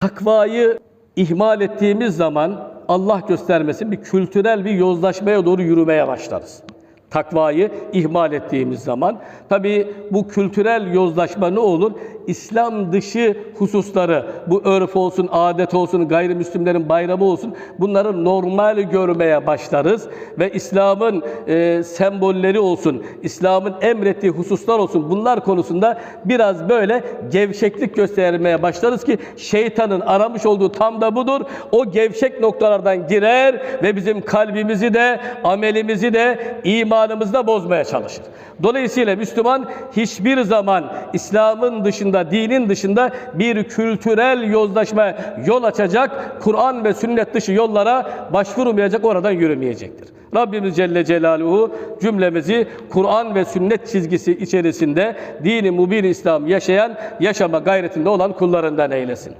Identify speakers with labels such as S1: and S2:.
S1: Takvayı ihmal ettiğimiz zaman Allah göstermesin bir kültürel bir yozlaşmaya doğru yürümeye başlarız. Takvayı ihmal ettiğimiz zaman tabii bu kültürel yozlaşma ne olur? İslam dışı hususları, bu örf olsun, adet olsun, gayrimüslimlerin bayramı olsun bunları normal görmeye başlarız ve İslam'ın e, sembolleri olsun, İslam'ın emrettiği hususlar olsun bunlar konusunda biraz böyle gevşeklik göstermeye başlarız ki şeytanın aramış olduğu tam da budur. O gevşek noktalardan girer ve bizim kalbimizi de, amelimizi de, imanımızı da bozmaya çalışır. Dolayısıyla Müslüman hiçbir zaman İslam'ın dışında, dinin dışında bir kültürel yozlaşma yol açacak, Kur'an ve sünnet dışı yollara başvurmayacak, oradan yürümeyecektir. Rabbimiz Celle Celaluhu cümlemizi Kur'an ve sünnet çizgisi içerisinde dini mubin İslam yaşayan, yaşama gayretinde olan kullarından eylesin.